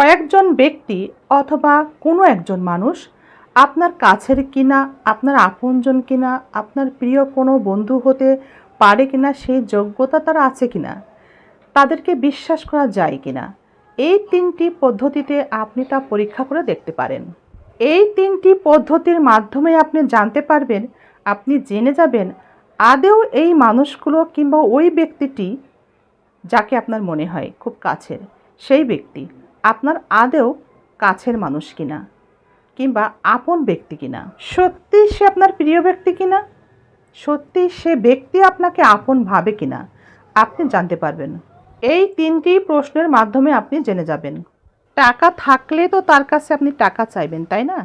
কয়েকজন ব্যক্তি অথবা কোনো একজন মানুষ আপনার কাছের কিনা, আপনার আপনজন কিনা, আপনার প্রিয় কোনো বন্ধু হতে পারে কিনা, সেই যোগ্যতা তার আছে কিনা, তাদেরকে বিশ্বাস করা যায় কিনা, এই তিনটি পদ্ধতিতে আপনি তা পরীক্ষা করে দেখতে পারেন। এই তিনটি পদ্ধতির মাধ্যমে আপনি জানতে পারবেন, আপনি জেনে যাবেন আদেও এই মানুষগুলো কিংবা ওই ব্যক্তিটি যাকে আপনার মনে হয় খুব কাছের, সেই ব্যক্তি আপনার আদেও কাছের মানুষ কিনা? কিংবা আপন ব্যক্তি কিনা? সত্যি সে আপনার প্রিয় ব্যক্তি কিনা? সত্যি সে ব্যক্তি আপনাকে আপন ভাবে কিনা? আপনি জানতে পারবেন। এই তিনটি প্রশ্নের মাধ্যমে আপনি জেনে যাবেন। টাকা থাকলে তো তার কাছে আপনি টাকা চাইবেন, তাই না?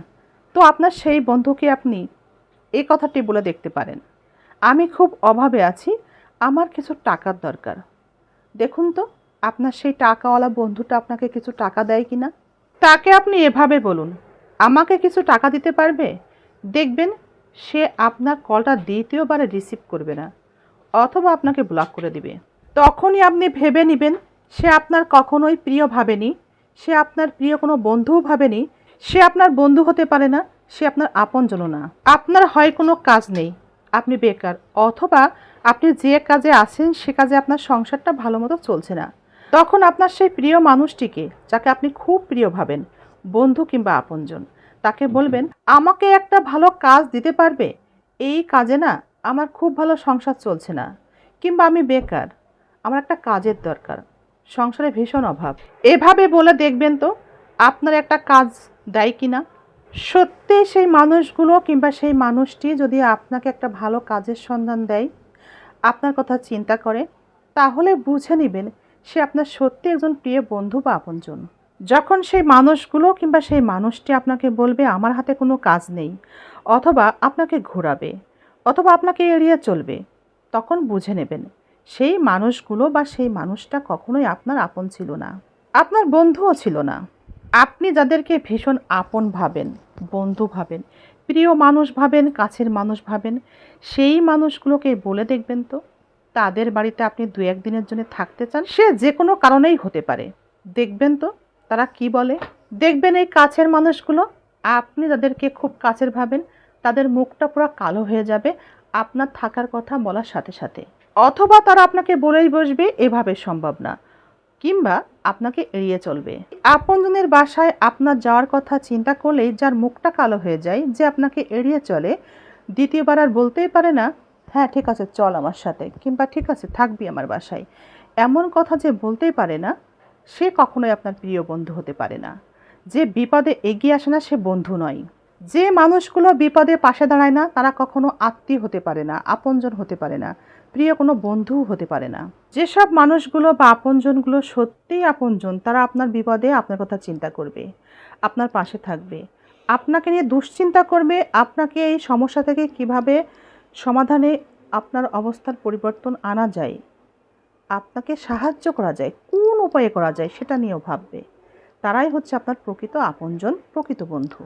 তো আপনার সেই বন্ধুকে আপনি এই কথাটি বলে দেখতে পারেন। আমি খুব অভাবে আছি, আমার কিছু টাকার দরকার। দেখুন তো আপনার সেই টাকাওয়ালা বন্ধুটা আপনাকে কিছু টাকা দেয় কি না তাকে আপনি এভাবে বলুন। আমাকে কিছু টাকা দিতে পারবে? দেখবেন সে আপনার কলটা দ্বিতীয়বারে রিসিভ করবে না, অথবা আপনাকে ব্লক করে দিবে। তখনই আপনি ভেবে নেবেন, সে আপনার কখনোই প্রিয় ভাবেনি, সে আপনার প্রিয় কোনো বন্ধুও ভাবেনি, সে আপনার বন্ধু হতে পারে না, সে আপনার আপনজনও না। আপনার হয় কোনো কাজ নেই, আপনি বেকার, অথবা আপনি যে কাজে আছেন সে কাজে আপনার সংসারটা ভালো মতো চলছে না। তখন আপনার সেই প্রিয় মানুষটিকে যাকে আপনি খুব প্রিয় ভাবেন বন্ধু কিংবা আপনজন তাকে বলবেন আমাকে একটা ভালো কাজ দিতে পারবে? এই কাজে না আমার খুব ভালো সংসার চলছে না। কিংবা আমি বেকার আমার একটা কাজের দরকার সংসারে ভীষণ অভাব। এভাবে বলে দেখবেন তো আপনার একটা কাজ দেয় কি না সত্যি সেই মানুষগুলো কিংবা সেই মানুষটি যদি আপনাকে একটা ভালো কাজের সন্ধান দেয় আপনার কথা চিন্তা করে তাহলে বুঝে নেবেন সে আপনার সত্যি একজন প্রিয় বন্ধু বা আপনজন। যখন সেই মানুষগুলো কিংবা সেই মানুষটি আপনাকে বলবে, আমার হাতে কোনো কাজ নেই, অথবা আপনাকে ঘোরাবে, অথবা আপনাকে এড়িয়ে চলবে, তখন বুঝে নেবেন, সেই মানুষগুলো বা সেই মানুষটা কখনোই আপনার আপন ছিল না। আপনার বন্ধুও ছিল না। আপনি যাদেরকে ভীষণ আপন ভাবেন, বন্ধু ভাবেন, প্রিয় মানুষ ভাবেন, কাছের মানুষ ভাবেন, সেই মানুষগুলোকে বলে দেখবেন তো? তাদের বাড়িতে আপনি দু একদিনের জন্য থাকতে চান, সে যে কোনো কারণেই হতে পারে। দেখবেন তো তারা কি বলে? দেখবেন এই কাছের মানুষগুলো, আপনি যাদেরকে খুব কাছের ভাবেন, তাদের মুখটা পুরো কালো হয়ে যাবে, আপনার থাকার কথা বলার সাথে সাথে। অথবা তারা আপনাকে বলেই বসবে, এভাবে সম্ভব না। কিংবা আপনাকে এড়িয়ে চলবে। আপনজনের বাসায় আপনার যাওয়ার কথা চিন্তা করলেই যার মুখটা কালো হয়ে যায়, যে আপনাকে এড়িয়ে চলে, দ্বিতীয়বার আর বলতেই পারে না হ্যাঁ ঠিক আছে, চল আমার সাথে। কিংবা ঠিক আছে, থাকবি আমার বাসায়। এমন কথা যে বলতেই পারে না, সে কখনোই আপনার প্রিয় বন্ধু হতে পারে না। যে বিপদে এগিয়ে আসে না, সে বন্ধু নয়। যে মানুষগুলো বিপদে পাশে দাঁড়ায় না, তারা কখনো আত্মীয় হতে পারে না, আপনজন হতে পারে না, প্রিয় কোনো বন্ধুও হতে পারে না। যেসব মানুষগুলো বা আপনজনগুলো সত্যিই আপনজন, তারা আপনার বিপদে আপনার কথা চিন্তা করবে, আপনার পাশে থাকবে। আপনাকে নিয়ে দুশ্চিন্তা করবে, আপনাকে এই সমস্যা থেকে কীভাবে সমাধানে আপনার অবস্থার পরিবর্তন আনা যায়। আপনাকে সাহায্য করা যায়, কোন উপায়ে করা যায় সেটা নিয়েও ভাববে। তারাই হচ্ছে আপনার প্রকৃত আপনজন প্রকৃত বন্ধু।